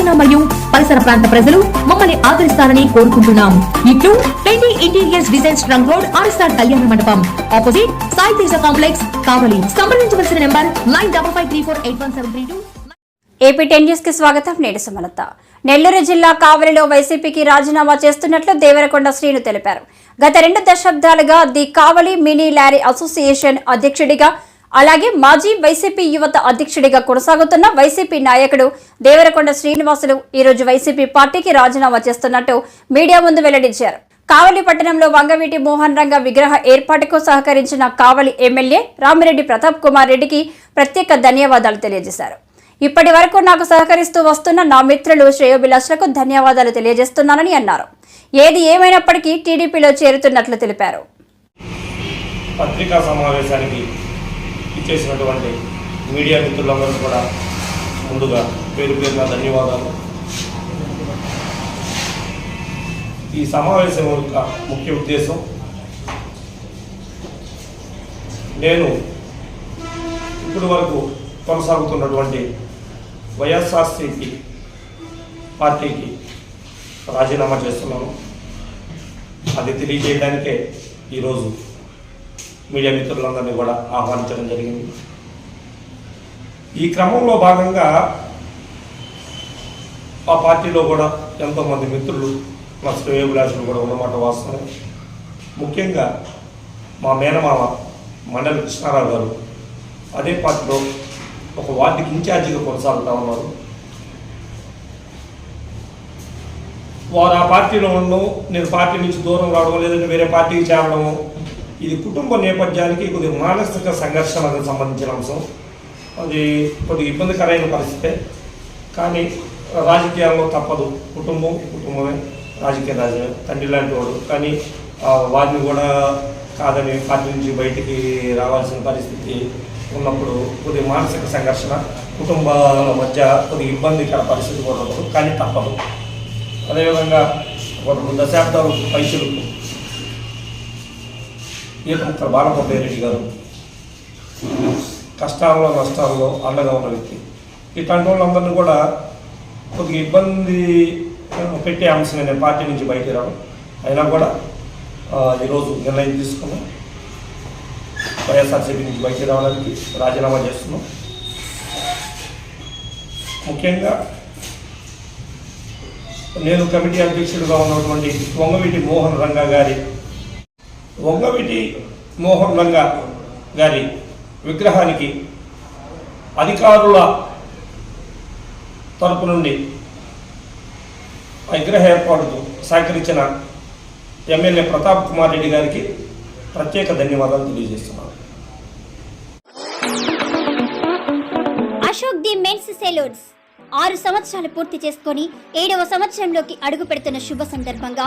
పట్టణ మరియు పరిసర ప్రాంత ప్రజలు మమ్మల్ని ఆదరిస్తారని కోరుకుంటున్నాం. ఇట్లు twenty interiors designs trunk road RSR Kalyana Mandapam. Opposite Sai Teja complex Kavali. సంప్రదించవలసిన number nine double five three four eight one seven three two. AP ten న్యూస్కి స్వాగతం. నేడు సుమలత. నెల్లూరు జిల్లా కావలిలో వైసీపీకి రాజీనామా చేస్తున్నట్లు దేవరకొండ శ్రీను తెలిపారు. గత రెండు దశాబ్దాలుగా the Kavali mini lorry association అధ్యక్షుడిగా అలాగే మాజీ వైసీపీ యువత అధ్యక్షుడిగా కొనసాగుతున్న వైసీపీ నాయకుడు దేవరకొండ శ్రీనివాసులు ఈరోజు వైసీపీ పార్టీకి రాజీనామా చేస్తున్నట్టు మీడియా ముందు వెల్లడించారు. కావలి పట్టణంలో వంగవీటి మోహన్ రంగ విగ్రహ ఏర్పాటుకు సహకరించిన కావలి ఎమ్మెల్యే రామిరెడ్డి ప్రతాప్ కుమార్ రెడ్డికి ప్రత్యేక ధన్యవాదాలు తెలియజేశారు. ఇప్పటి వరకు నాకు సహకరిస్తూ వస్తున్న నా మిత్రులు శ్రేయోభిలాషులకు ధన్యవాదాలు తెలియజేస్తున్నానని అన్నారు. ఏది ఏమైనప్పటికీ టీడీపీలో చేరుతున్నట్లు తెలిపారు. పత్రికా సమావేశానికి ఇచ్చేసినటువంటి మీడియా మిత్రులందరూ కూడా ముందుగా పేరు పేరున ధన్యవాదాలు. ఈ సమావేశం యొక్క ముఖ్య ఉద్దేశం నేను ఇప్పటి వరకు కొనసాగుతున్నటువంటి వైఎస్ఆర్సీపీ పార్టీకి రాజీనామా చేస్తున్నాను. అది తెలియజేయడానికే ఈరోజు మీడియా మిత్రులందరినీ కూడా ఆహ్వానించడం జరిగింది. ఈ క్రమంలో భాగంగా ఆ పార్టీలో కూడా ఎంతోమంది మిత్రులు మా శ్రేయోభిలాషులు కూడా ఉన్నమాట వాస్తవం. ముఖ్యంగా మా మేనమామ మండలి కృష్ణారావు గారు అదే పార్టీలో ఒక వార్డుకి ఇన్ఛార్జిగా కొనసాగుతూ ఉన్నారు. వారు ఆ పార్టీలో ఉండడం నేను పార్టీ నుంచి దూరం రావడం లేదంటే వేరే పార్టీకి చేరడము ఇది కుటుంబ నేపథ్యానికి కొద్దిగా మానసిక సంఘర్షణకు సంబంధించిన అంశం. అది కొద్దిగా ఇబ్బందికరమైన పరిస్థితే. కానీ రాజకీయాల్లో తప్పదు. కుటుంబం కుటుంబమే రాజకీయ రాజమే. తండ్రి లాంటి వాడు. కానీ వారిని కూడా కాదని పార్టీ నుంచి బయటికి రావాల్సిన పరిస్థితి ఉన్నప్పుడు కొద్దిగా మానసిక సంఘర్షణ కుటుంబాల మధ్య కొద్ది ఇబ్బందికర పరిస్థితి కూడా ఉండదు కానీ తప్పదు. అదేవిధంగా ఒక దశాబ్దాలు పైసలు ఈతముక్కల బాలమురళి రెడ్డి గారు? కష్టాల్లో నష్టాల్లో అండగా ఉన్న వ్యక్తి. ఇట్లాంటి వాళ్ళందరినీ కూడా కొద్దిగా ఇబ్బంది పెట్టే అంశమే నేను పార్టీ నుంచి బయటికి రావడం అయినా కూడా ఈరోజు నిర్ణయం తీసుకున్నాం. వైఎస్ఆర్సీపీ నుంచి బయటికి రావడానికి రాజీనామా చేస్తున్నాం. ముఖ్యంగా నేను కమిటీ అధ్యక్షుడిగా ఉన్నటువంటి పొంగవీటి మోహన్ రంగా గారి వంగవిటి మోహన్ రంగా గారి విగ్రహానికి అధికారుల తరపు నుండి విగ్రహ ఏర్పాటుకు సహకరించిన ఎమ్మెల్యే ప్రతాప్ కుమార్ రెడ్డి గారికి ప్రత్యేక ధన్యవాదాలు తెలియజేస్తున్నాను. Ashok the men's saloons. ఆరు సంవత్సరాలు పూర్తి చేసుకొని ఏడవ సంవత్సరంలోకి అడుగు పెడుతున్న శుభ సందర్భంగా